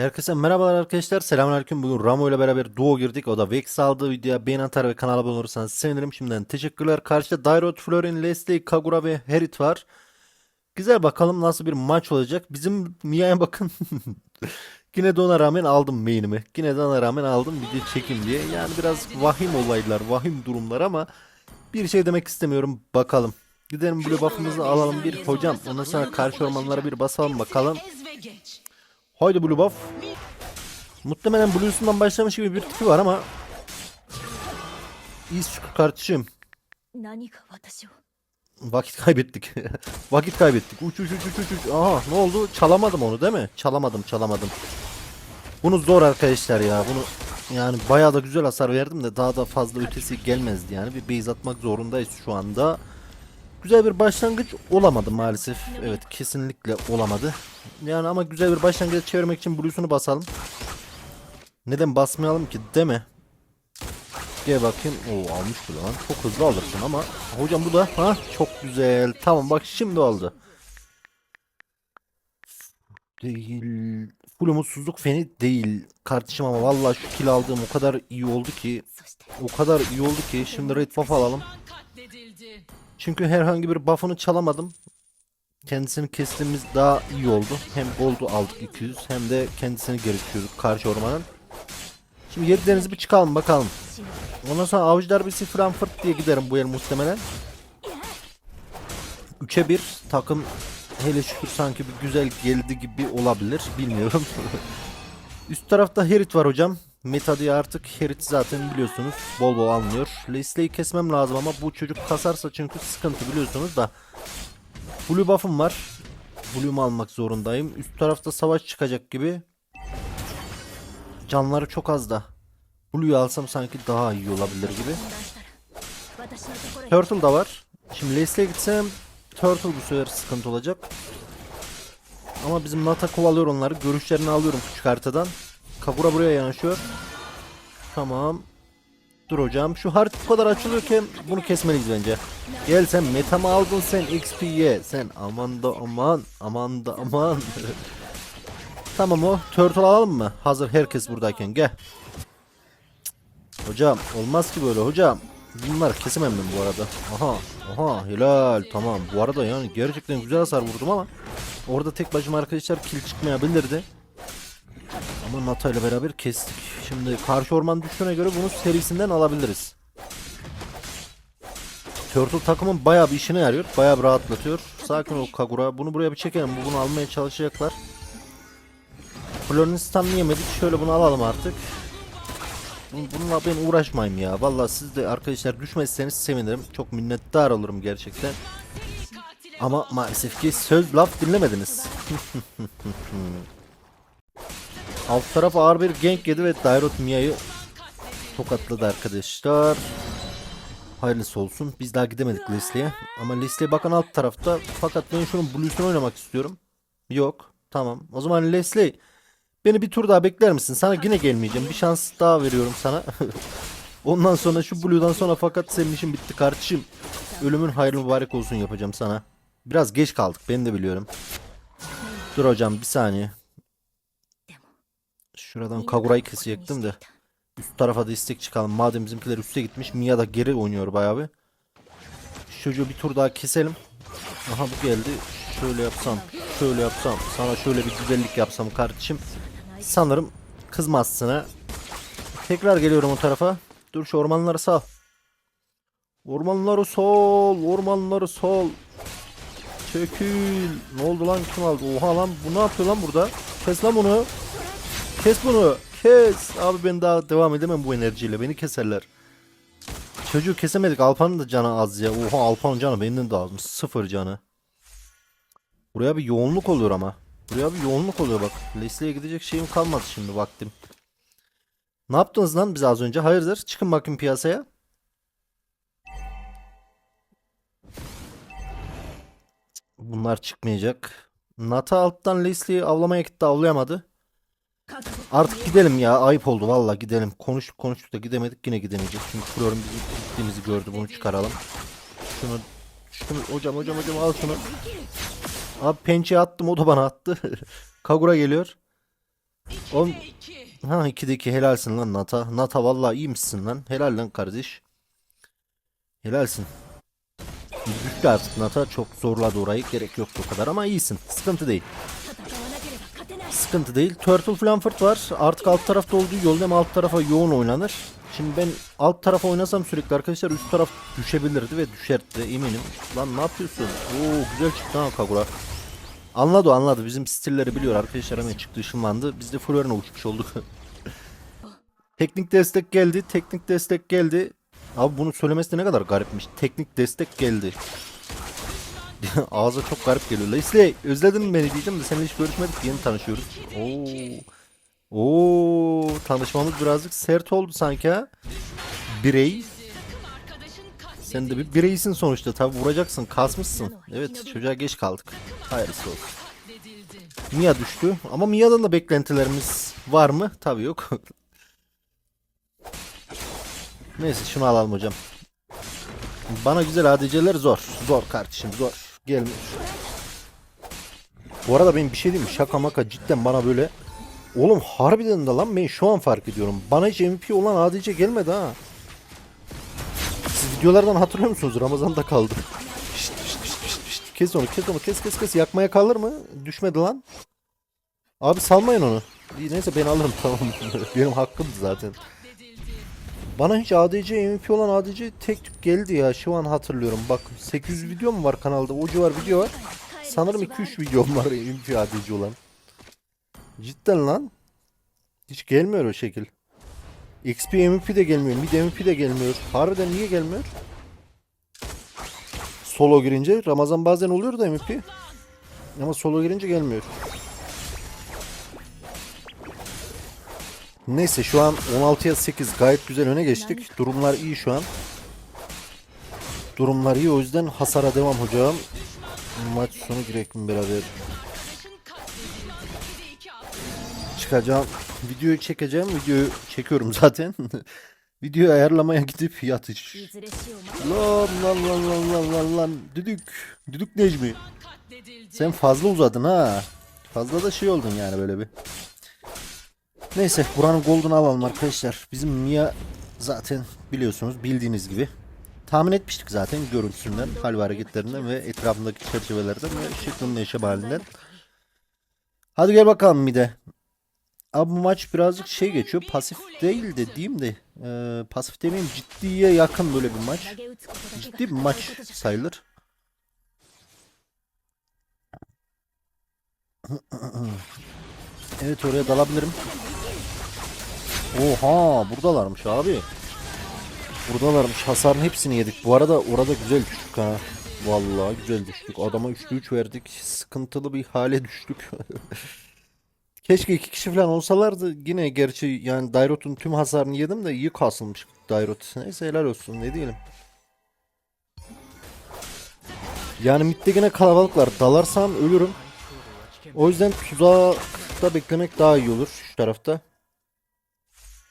Herkese merhabalar arkadaşlar. Selamünaleyküm. Bugün Ramo ile beraber duo girdik. O da Vex aldığı videoya beğen atar ve kanala abone olursanız sevinirim. Şimdiden teşekkürler. Karşıda Dairot, Florin, Leslie, Kagura ve Herit var. Güzel bakalım nasıl bir maç olacak. Bizim Mia'ya bakın. Yine de ona rağmen aldım main'imi. Yine de ona rağmen aldım video çekim diye. Yani biraz vahim olaylar, vahim durumlar ama bir şey demek istemiyorum. Bakalım. Gidelim blue buff'ımızı alalım bir hocam. Ondan sonra karşı ormanlara bir basalım bakalım. Haydi Blue Buff. Muhtemelen Blue'sundan başlamış gibi bir tipi var ama İyi şükür kardeşim. Vakit kaybettik. Vakit kaybettik. Uç uç uç uç uç. Aha ne oldu? Çalamadım onu değil mi? Çalamadım çalamadım. Bunu zor arkadaşlar ya. Bunu yani bayağı da güzel hasar verdim de daha da fazla ötesi gelmezdi yani. Bir base atmak zorundayız şu anda. Güzel bir başlangıç olamadı maalesef. Evet kesinlikle olamadı. Yani ama güzel bir başlangıç çevirmek için Blue'sunu basalım. Neden basmayalım ki deme. Gel bakayım. Oo almış bu lan. Çok hızlı alırsın ama. Hocam bu da ha çok güzel. Tamam bak şimdi oldu. Değil. Full umutsuzluk feni değil kardeşim ama vallahi şu kill aldığım o kadar iyi oldu ki. O kadar iyi oldu ki şimdi Red Buff alalım. Çünkü herhangi bir buff'ını çalamadım. Kendisini kestiğimiz daha iyi oldu. Hem gold'u aldık 200 hem de kendisini düşürdük karşı ormanın. Şimdi yedilerinizi bir çıkalım bakalım. Ondan sonra avcı darbesi Frankfurt diye giderim bu el muhtemelen. 3'e 1 takım hele şükür sanki bir güzel geldi gibi olabilir. Bilmiyorum. Üst tarafta Herit var hocam. Meta'yı artık Herit zaten biliyorsunuz bol bol anlıyor. Lesley'i kesmem lazım ama bu çocuk kasarsa çünkü sıkıntı biliyorsunuz da. Blue buff'ım var. Blue'umu almak zorundayım. Üst tarafta savaş çıkacak gibi. Canları çok az da. Blue'yu alsam sanki daha iyi olabilir gibi. Turtle da var. Şimdi Lesley'e gitsem Turtle bu sefer sıkıntı olacak. Ama bizim Nata kovalıyor onları. Görüşlerini alıyorum küçük haritadan. Kagura buraya yanaşıyor. Tamam. Dur hocam. Şu harita bu kadar açılıyorken bunu kesmeliyiz bence. Gel sen meta mı aldın sen XP'ye. Sen aman da aman. Aman da aman. tamam o. Turtle alalım mı? Hazır herkes buradayken gel. Hocam olmaz ki böyle hocam. Bunlar kesemem ben bu arada. Aha aha helal tamam. Bu arada yani gerçekten güzel hasar vurdum ama orada tek başıma arkadaşlar kill çıkmayabilirdi. Ama Nata ile beraber kestik. Şimdi karşı orman düştüğüne göre bunu serisinden alabiliriz. Turtle takımın bayağı bir işine yarıyor. Bayağı bir rahatlatıyor. Sakin ol Kagura. Bunu buraya bir çekelim. Bu bunu almaya çalışacaklar. Flor'un stun'ını yemedik. Şöyle bunu alalım artık. Bun- Bununla ben uğraşmayayım ya. Vallahi siz de arkadaşlar düşmezseniz sevinirim. Çok minnettar olurum gerçekten. Ama maalesef ki söz laf dinlemediniz. Alt taraf ağır bir gank yedi ve Dairot Mia'yı tokatladı arkadaşlar. Hayırlısı olsun. Biz daha gidemedik Leslie'ye. Ama Leslie bakın alt tarafta. Fakat ben şunun Blue'sunu oynamak istiyorum. Yok. Tamam. O zaman Leslie Beni bir tur daha bekler misin? Sana yine gelmeyeceğim. Bir şans daha veriyorum sana. Ondan sonra şu Blue'dan sonra fakat senin işin bitti kardeşim. Ölümün hayırlı mübarek olsun yapacağım sana. Biraz geç kaldık ben de biliyorum. Dur hocam bir saniye. Şuradan Kagura'yı kesecektim de. Üst tarafa da istek çıkalım. Madem bizimkiler üste gitmiş. Mia da geri oynuyor bayağı bir. Şu çocuğu bir tur daha keselim. Aha bu geldi. Şöyle yapsam, şöyle yapsam, sana şöyle bir güzellik yapsam kardeşim. Sanırım kızmazsın ha. Tekrar geliyorum o tarafa. Dur şu ormanları sal. Ormanları sol, ormanları sol. Çekil. Ne oldu lan kim aldı? Oha lan bu ne yapıyor lan burada? Kes lan bunu. Kes bunu. Kes. Abi ben daha devam edemem bu enerjiyle. Beni keserler. Çocuğu kesemedik. Alpan'ın da canı az ya. Oha Alpan'ın canı benden de azmış. Sıfır canı. Buraya bir yoğunluk oluyor ama. Buraya bir yoğunluk oluyor bak. Leslie'ye gidecek şeyim kalmadı şimdi vaktim. Ne yaptınız lan biz az önce? Hayırdır? Çıkın bakayım piyasaya. Bunlar çıkmayacak. Nata alttan Leslie'yi avlamaya gitti avlayamadı. Artık gidelim ya. Ayıp oldu valla gidelim. Konuştuk konuştuk da gidemedik yine gidemeyeceğiz. Çünkü Flor'un bizim gittiğimizi gördü. Bunu çıkaralım. Şunu, şunu hocam hocam hocam al şunu. Abi pençeye attım o da bana attı. Kagura geliyor. Oğlum, ha 2'de 2 helalsin lan Nata. Nata vallahi iyi misin lan? Helal lan kardeş. Helalsin. Düştü artık Nata. Çok zorladı orayı. Gerek yoktu o kadar ama iyisin. Sıkıntı değil. Sıkıntı değil. Turtle Flamford var. Artık alt tarafta olduğu yolda hem alt tarafa yoğun oynanır. Şimdi ben alt tarafa oynasam sürekli arkadaşlar üst taraf düşebilirdi ve düşerdi eminim. Lan ne yapıyorsun? Oo güzel çıktı ha Kagura. Anladı anladı. Bizim stilleri biliyor arkadaşlar hemen çıktı ışınlandı. Biz de Florina uçmuş olduk. Teknik destek geldi. Teknik destek geldi. Abi bunu söylemesi de ne kadar garipmiş. Teknik destek geldi. Ağza çok garip geliyor. Leslie özledin beni diyeceğim de seninle hiç görüşmedik yeni tanışıyoruz. Oo. Oo tanışmamız birazcık sert oldu sanki ha. Birey. Sen de bir bireysin sonuçta tabi vuracaksın kasmışsın. Evet çocuğa geç kaldık. Hayırlısı olsun. Mia düştü ama Mia'dan da beklentilerimiz var mı? Tabi yok. Neyse şunu alalım hocam. Bana güzel ADC'ler zor. Zor kardeşim zor. Gelmiyor. Bu arada benim bir şey diyeyim mi? Şaka maka cidden bana böyle Oğlum harbiden de lan ben şu an fark ediyorum. Bana hiç MVP olan ADC gelmedi ha. Siz videolardan hatırlıyor musunuz? Ramazan'da kaldı. Kes onu kes onu kes kes kes. Yakmaya kalır mı? Düşmedi lan. Abi salmayın onu. Neyse ben alırım tamam. Benim hakkımdı zaten. Bana hiç ADC MVP olan ADC tek tük geldi ya şu an hatırlıyorum. Bak 800 video mu var kanalda? O civar video var. Sanırım 2-3 videom var MVP ADC olan. Cidden lan. Hiç gelmiyor o şekil. XP MVP de gelmiyor. Mid MVP de gelmiyor. Harbiden niye gelmiyor? Solo girince Ramazan bazen oluyor da MVP. Ama solo girince gelmiyor. Neyse şu an 16'ya 8 gayet güzel öne geçtik. Durumlar iyi şu an. Durumlar iyi o yüzden hasara devam hocam. Maç sonu girek mi beraber? Çıkacağım. Videoyu çekeceğim. Videoyu çekiyorum zaten. Videoyu ayarlamaya gidip yatış. Lan lan lan lan lan lan lan. Düdük. Düdük Necmi. Sen fazla uzadın ha. Fazla da şey oldun yani böyle bir. Neyse buranın gold'unu alalım arkadaşlar. Bizim Mia zaten biliyorsunuz bildiğiniz gibi. Tahmin etmiştik zaten görüntüsünden, hal ve hareketlerinden ve etrafındaki çerçevelerden ve şıklının yaşam halinden. Hadi gel bakalım Mide. Abi bu maç birazcık şey geçiyor. Pasif değil de diyeyim de. E, pasif demeyeyim ciddiye yakın böyle bir maç. Ciddi bir maç sayılır. Evet oraya dalabilirim. Oha buradalarmış abi. Buradalarmış. Hasarın hepsini yedik. Bu arada orada güzel düştük ha. Vallahi güzel düştük. Adama 3'lü 3 verdik. Sıkıntılı bir hale düştük. Keşke iki kişi falan olsalardı yine gerçi yani Dairot'un tüm hasarını yedim de iyi kasılmış Dairot. Neyse helal olsun ne diyelim. Yani midde yine kalabalıklar. Dalarsam ölürüm. O yüzden tuzakta beklemek daha iyi olur şu tarafta.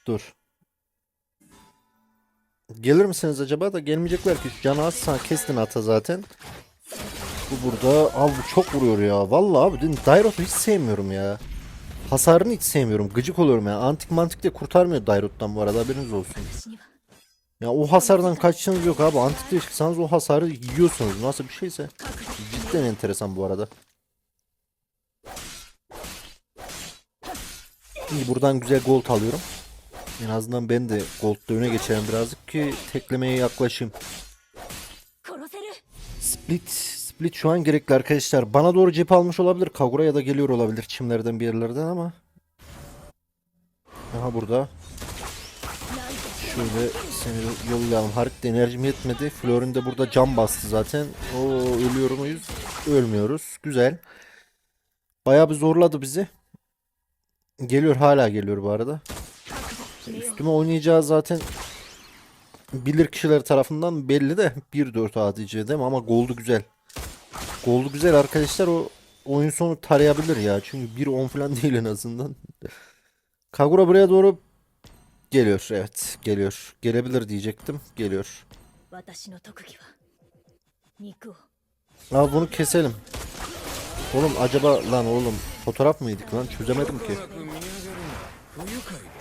Dur. Gelir misiniz acaba da gelmeyecekler ki. Canı az kestin ata zaten. Bu burada. Abi bu çok vuruyor ya. Vallahi abi Dairot'u hiç sevmiyorum ya. Hasarını hiç sevmiyorum. Gıcık oluyorum ya. Antik mantık da kurtarmıyor Dairot'tan bu arada haberiniz olsun. Ya o hasardan kaçışınız yok abi. Antik Antikte çıksanız o hasarı yiyorsunuz. Nasıl bir şeyse. Cidden enteresan bu arada. İyi buradan güzel gold alıyorum. En azından ben de Gold'da öne geçerim birazcık ki teklemeye yaklaşayım. Split, Split şu an gerekli arkadaşlar. Bana doğru cep almış olabilir. Kagura ya da geliyor olabilir çimlerden bir yerlerden ama. Aha burada. Şöyle seni yollayalım. Harita enerjim yetmedi. Florin de burada cam bastı zaten. O ölüyor muyuz? Ölmüyoruz. Güzel. Bayağı bir zorladı bizi. Geliyor hala geliyor bu arada. Üstüme oynayacağı zaten bilir kişiler tarafından belli de 1-4 ADC değil? Ama goldu güzel. Goldu güzel arkadaşlar o oyun sonu tarayabilir ya. Çünkü 1-10 falan değil en azından. Kagura buraya doğru geliyor. Evet geliyor. Gelebilir diyecektim. Geliyor. Abi bunu keselim. Oğlum acaba lan oğlum fotoğraf mıydık lan çözemedim ki.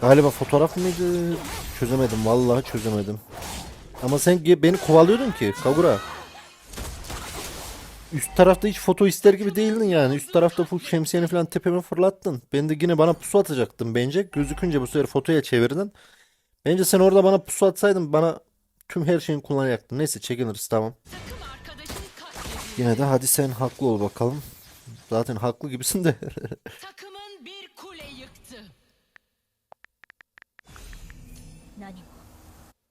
Galiba fotoğraf mıydı? Çözemedim vallahi çözemedim. Ama sen beni kovalıyordun ki Kagura. Üst tarafta hiç foto ister gibi değildin yani. Üst tarafta full şemsiyeni falan tepeme fırlattın. Ben de yine bana pusu atacaktın bence. Gözükünce bu sefer fotoya çevirdin. Bence sen orada bana pusu atsaydın bana tüm her şeyini kullanacaktın. Neyse çekiniriz tamam. Yine de hadi sen haklı ol bakalım. Zaten haklı gibisin de.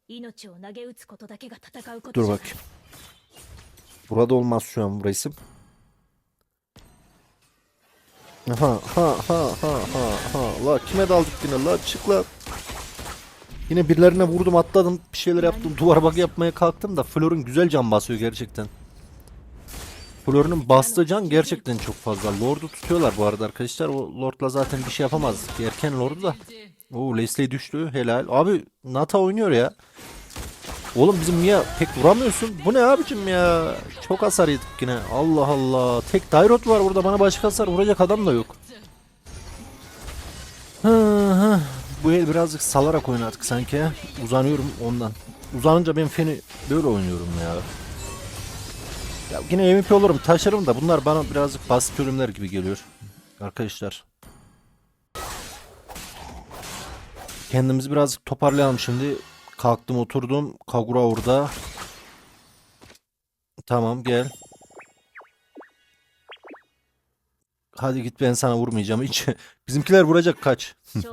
命を投げ打つことだけが戦うこと Dur じゃない bakayım. Burada olmaz şu an bu resim. Ha ha ha ha ha ha. La kime daldık yine la çık la. Yine birilerine vurdum atladım bir şeyler yaptım duvar bak yapmaya kalktım da Flor'un güzel can basıyor gerçekten. Flor'un bastığı can gerçekten çok fazla. Lord'u tutuyorlar bu arada arkadaşlar. O Lord'la zaten bir şey yapamaz. Erken Lord'u da. Oo Leslie düştü helal. Abi Nata oynuyor ya. Oğlum bizim Mia pek vuramıyorsun. Bu ne abicim ya? Çok hasar yedik yine. Allah Allah. Tek Dairot var burada. Bana başka hasar vuracak adam da yok. Bu el birazcık salarak oynadık sanki. Uzanıyorum ondan. Uzanınca ben feni böyle oynuyorum ya. Ya yine MVP olurum taşırım da bunlar bana birazcık basit ölümler gibi geliyor. Arkadaşlar. Kendimizi birazcık toparlayalım şimdi. Kalktım oturdum. Kagura orada. Tamam gel. Hadi git ben sana vurmayacağım hiç. Bizimkiler vuracak kaç.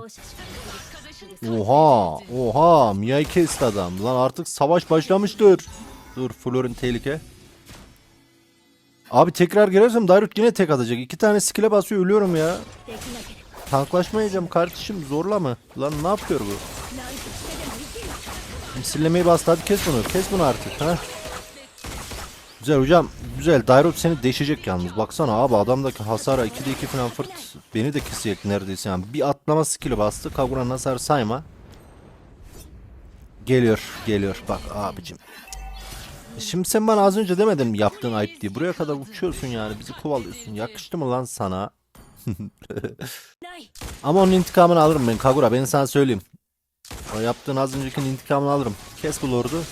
oha oha Miyai kesti adam. Lan artık savaş başlamıştır. Dur Florin tehlike. Abi tekrar girersem Dairut yine tek atacak. İki tane skill'e basıyor ölüyorum ya. Tanklaşmayacağım kardeşim zorlama. Lan ne yapıyor bu? Misillemeyi bastı hadi kes bunu. Kes bunu artık. Ha? Güzel hocam. Güzel. Dairot seni deşecek yalnız. Baksana abi adamdaki hasara 2'de 2 falan fırt. Beni de kesecek neredeyse. Yani bir atlama skill'i bastı. Kagura'nın hasar sayma. Geliyor. Geliyor. Bak abicim. E şimdi sen bana az önce demedin yaptığın ayıp diye. Buraya kadar uçuyorsun yani. Bizi kovalıyorsun. Yakıştı mı lan sana? Ama onun intikamını alırım ben Kagura ben sana söyleyeyim. O yaptığın az öncekinin intikamını alırım. Kes bu lordu.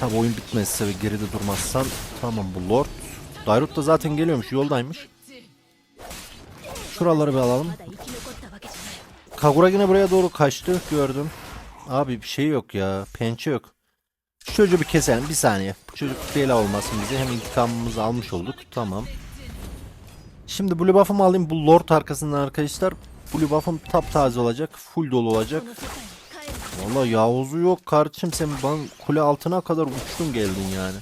Tabi oyun bitmezse ve geride durmazsan tamam bu lord. Dairut da zaten geliyormuş yoldaymış. Şuraları bir alalım. Kagura yine buraya doğru kaçtı gördüm. Abi bir şey yok ya. Pençe yok. Şu çocuğu bir keselim bir saniye. Bu çocuk bela olmasın bize. Hem intikamımızı almış olduk. Tamam. Şimdi blue buff'ımı alayım bu lord arkasından arkadaşlar. Blue buff'ım taptaze olacak. Full dolu olacak. Valla Yavuz'u yok kardeşim sen ben kule altına kadar uçtun geldin yani.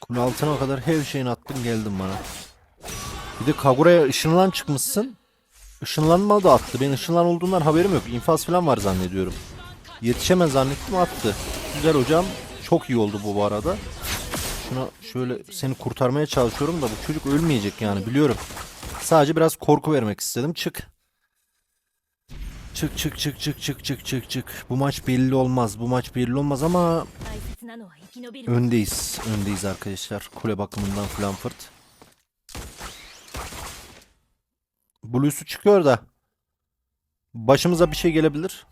Kule altına kadar her şeyini attın geldin bana. Bir de Kagura'ya ışınlan çıkmışsın. Işınlanma da attı. Ben ışınlan olduğundan haberim yok. İnfaz falan var zannediyorum. Yetişemez zannettim attı. Güzel hocam. Çok iyi oldu bu, bu arada. Şuna şöyle seni kurtarmaya çalışıyorum da bu çocuk ölmeyecek yani biliyorum. Sadece biraz korku vermek istedim. Çık. Çık çık çık çık çık çık çık çık. Bu maç belli olmaz. Bu maç belli olmaz ama öndeyiz. Öndeyiz arkadaşlar. Kule bakımından Frankfurt. Blue'su çıkıyor da başımıza bir şey gelebilir.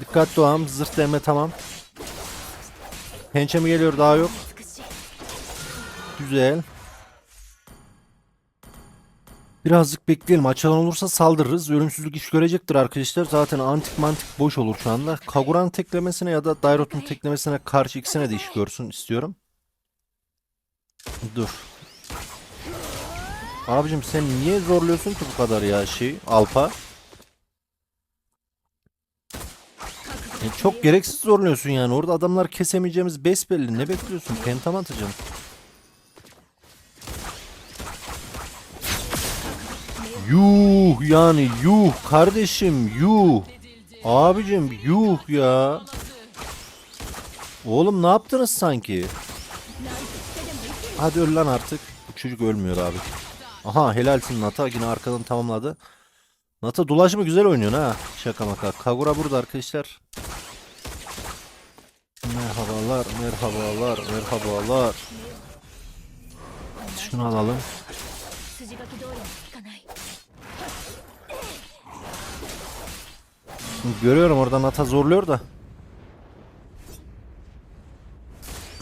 Dikkatli olalım. Zırh deme tamam. Pençe mi geliyor daha yok. Güzel. Birazcık bekleyelim. Açılan olursa saldırırız. Ölümsüzlük iş görecektir arkadaşlar. Zaten antik mantik boş olur şu anda. Kaguran teklemesine ya da Dairot'un teklemesine karşı ikisine de iş görsün istiyorum. Dur. Abicim sen niye zorluyorsun ki bu kadar ya şey Alpa? E, çok gereksiz zorluyorsun yani. Orada adamlar kesemeyeceğimiz besbelli. Ne bekliyorsun? Pentam atacağım. Yuh yani yuh kardeşim yuh. Abicim yuh ya. Oğlum ne yaptınız sanki? Hadi öl lan artık. Bu çocuk ölmüyor abi. Aha helalsin Nata yine arkadan tamamladı. Nata dolaşma güzel oynuyor ha. Şaka maka. Kagura burada arkadaşlar. Merhabalar, merhabalar, merhabalar. Şunu alalım. Görüyorum oradan ata zorluyor da.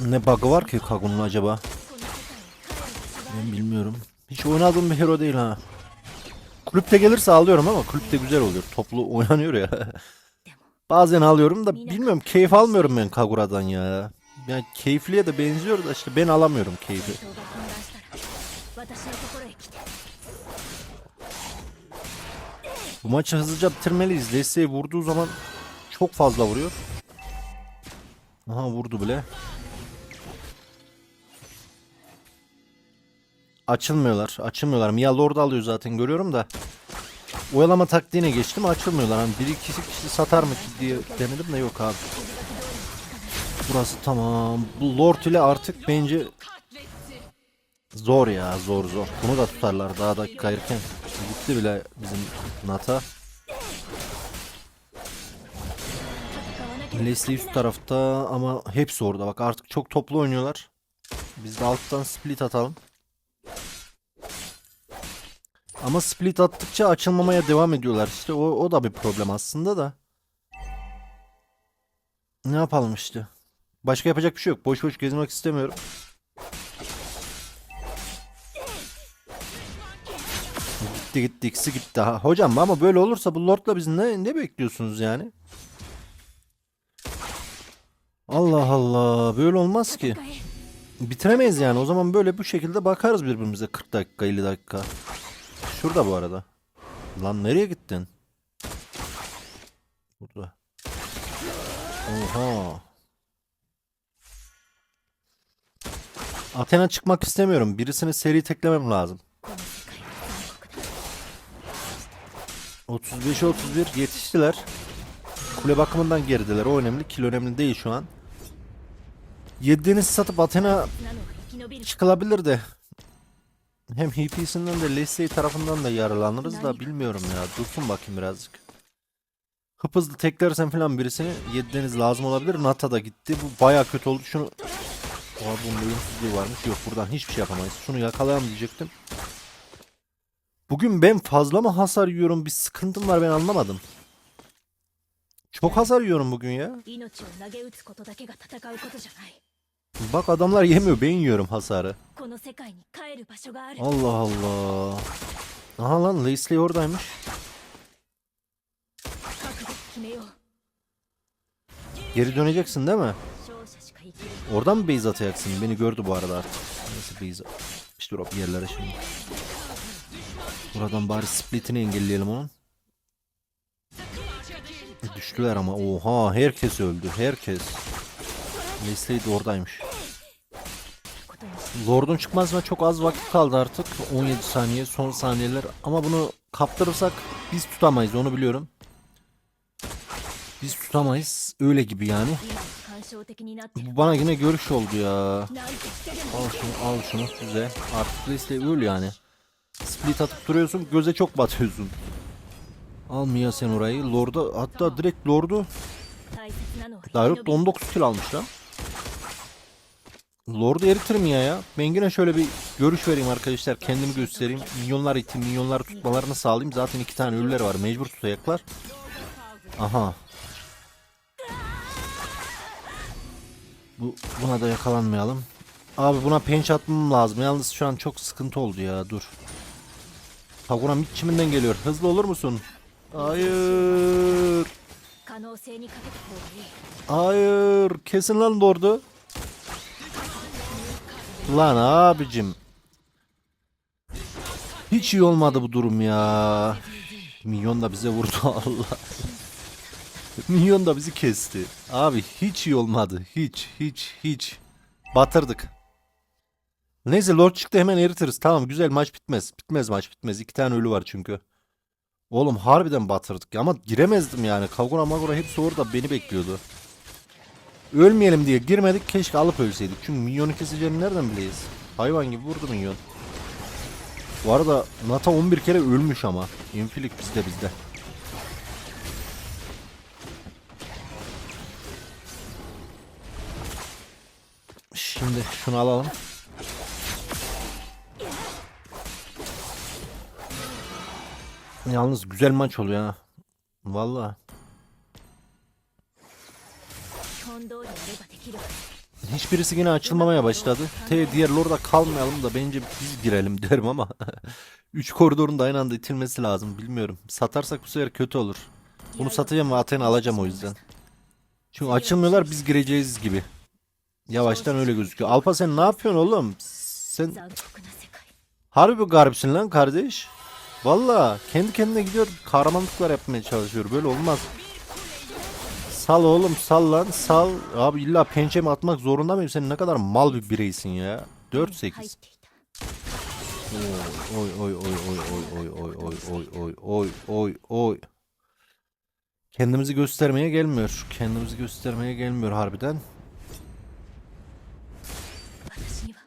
Ne bug'ı var ki Kagun'un acaba? Ben bilmiyorum. Hiç oynadığım bir hero değil ha. Kulüpte gelirse alıyorum ama kulüpte güzel oluyor. Toplu oynanıyor ya. Bazen alıyorum da bilmiyorum keyif almıyorum ben Kagura'dan ya. Yani keyifliye de benziyor da işte ben alamıyorum keyfi. Bu maçı hızlıca bitirmeliyiz. Leslie'yi vurduğu zaman çok fazla vuruyor. Aha vurdu bile. Açılmıyorlar. Açılmıyorlar. Mia Lord alıyor zaten görüyorum da. Oyalama taktiğine geçtim açılmıyorlar. Hani bir iki kişi satar mı ki diye denedim de yok abi. Burası tamam. Bu Lord ile artık bence zor ya zor zor. Bunu da tutarlar daha da kayırken. Gitti bile bizim Nata. Leslie üst tarafta ama hepsi orada. Bak artık çok toplu oynuyorlar. Biz de alttan split atalım. Ama split attıkça açılmamaya devam ediyorlar. İşte o, o da bir problem aslında da. Ne yapalım işte. Başka yapacak bir şey yok. Boş boş gezmek istemiyorum. Gitti gitti ikisi gitti. Ha, hocam ama böyle olursa bu Lord'la biz ne, ne bekliyorsunuz yani? Allah Allah böyle olmaz ki. Bitiremeyiz yani. O zaman böyle bu şekilde bakarız birbirimize 40 dakika 50 dakika. Şurada bu arada. Lan nereye gittin? Burada. Oha. Athena çıkmak istemiyorum. Birisini seri teklemem lazım. 35'e 31 yetiştiler. Kule bakımından gerideler. O önemli. Kil önemli değil şu an. Yediğiniz satıp Athena çıkılabilirdi. Hem HP'sinden de Leslie tarafından da yararlanırız da bilmiyorum ya. Dursun bakayım birazcık. Hıp hızlı teklersen falan birisini yediğiniz lazım olabilir. Nata da gitti. Bu baya kötü oldu. Şunu... Oha bunun ölümsüzlüğü varmış. Yok buradan hiçbir şey yapamayız. Şunu yakalayalım diyecektim. Bugün ben fazla mı hasar yiyorum? Bir sıkıntım var ben anlamadım. Çok hasar yiyorum bugün ya. Bak adamlar yemiyor ben yiyorum hasarı. Allah Allah. Aha lan Leslie oradaymış. Geri döneceksin değil mi? Oradan mı base atacaksın? Beni gördü bu arada artık. Nasıl base İşte drop yerlere şimdi. Buradan bari splitini engelleyelim onun. Düştüler ama oha herkes öldü herkes. Leslie de oradaymış. Lord'un çıkmasına çok az vakit kaldı artık. 17 saniye son saniyeler. Ama bunu kaptırırsak biz tutamayız onu biliyorum. Biz tutamayız. Öyle gibi yani. Bu bana yine görüş oldu ya. Al şunu al şunu. Güzel. Artık liste öl yani. Split atıp duruyorsun. Göze çok batıyorsun. Almıyor sen orayı. Lord'a hatta direkt Lord'u Dairut 19 kill almış lan. Lord'u eritir mi ya ya? Ben yine şöyle bir görüş vereyim arkadaşlar. Kendimi göstereyim. Milyonlar itim, milyonlar tutmalarını sağlayayım. Zaten iki tane ölüler var. Mecbur tutayaklar. Aha. Bu, buna da yakalanmayalım. Abi buna penç atmam lazım. Yalnız şu an çok sıkıntı oldu ya. Dur. Paguram içiminden geliyor. Hızlı olur musun? Hayır. Hayır. Kesin lan Lord'u. Lan abicim. Hiç iyi olmadı bu durum ya. Minyon da bize vurdu Allah. Minyon da bizi kesti. Abi hiç iyi olmadı. Hiç hiç hiç. Batırdık. Neyse Lord çıktı hemen eritiriz. Tamam güzel maç bitmez. Bitmez maç bitmez. İki tane ölü var çünkü. Oğlum harbiden batırdık ama giremezdim yani. Kagura Magura hepsi orada beni bekliyordu. Ölmeyelim diye girmedik keşke alıp ölseydik. Çünkü minyonu keseceğini nereden bileyiz? Hayvan gibi vurdu minyon. Bu arada Nata 11 kere ölmüş ama. Infilik bizde bizde. Şimdi şunu alalım. Yalnız güzel maç oluyor ha. Valla. Hiçbirisi yine açılmamaya başladı. T diğer lorda kalmayalım da bence biz girelim derim ama 3 koridorun da aynı anda itilmesi lazım bilmiyorum. Satarsak bu sefer kötü olur. Bunu satacağım ve Athena alacağım o yüzden. Çünkü açılmıyorlar biz gireceğiz gibi. Yavaştan öyle gözüküyor. Alpa sen ne yapıyorsun oğlum? Sen harbi garipsin lan kardeş. Valla kendi kendine gidiyor kahramanlıklar yapmaya çalışıyor. Böyle olmaz. Sal oğlum sal lan sal. Abi illa pençemi atmak zorunda mıyım? Sen ne kadar mal bir bireysin ya. 4-8. Oy oy oy oy oy oy oy oy oy oy oy oy oy. oy. Kendimizi göstermeye gelmiyor. Kendimizi göstermeye gelmiyor harbiden.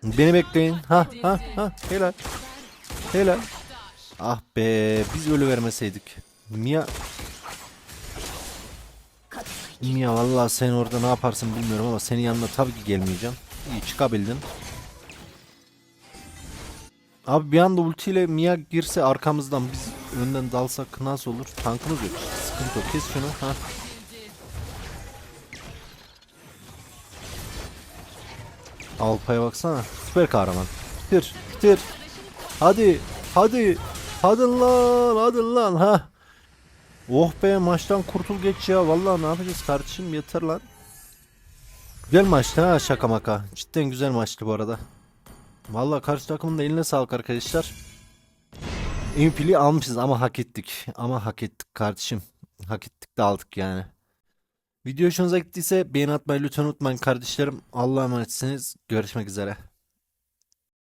Beni bekleyin. Ha ha ha. Helal. Helal. Ah be biz ölü vermeseydik. Mia Mia vallahi sen orada ne yaparsın bilmiyorum ama senin yanına tabii ki gelmeyeceğim. İyi çıkabildin. Abi bir anda ultiyle Mia girse arkamızdan biz önden dalsak nasıl olur? Tankımız yok. Sıkıntı yok. Kes şunu. Ha. Alpa'ya baksana. Süper kahraman. Bitir. Bitir. Hadi. Hadi. Hadi lan. Hadi lan. Ha. Oh be maçtan kurtul geç ya. Vallahi ne yapacağız kardeşim yeter lan. Güzel maçtı ha şaka maka. Cidden güzel maçtı bu arada. Vallahi karşı takımın da eline sağlık arkadaşlar. MVP'li almışız ama hak ettik. Ama hak ettik kardeşim. Hak ettik de aldık yani. Video hoşunuza gittiyse beğeni atmayı lütfen unutmayın kardeşlerim. Allah'a emanetsiniz. Görüşmek üzere.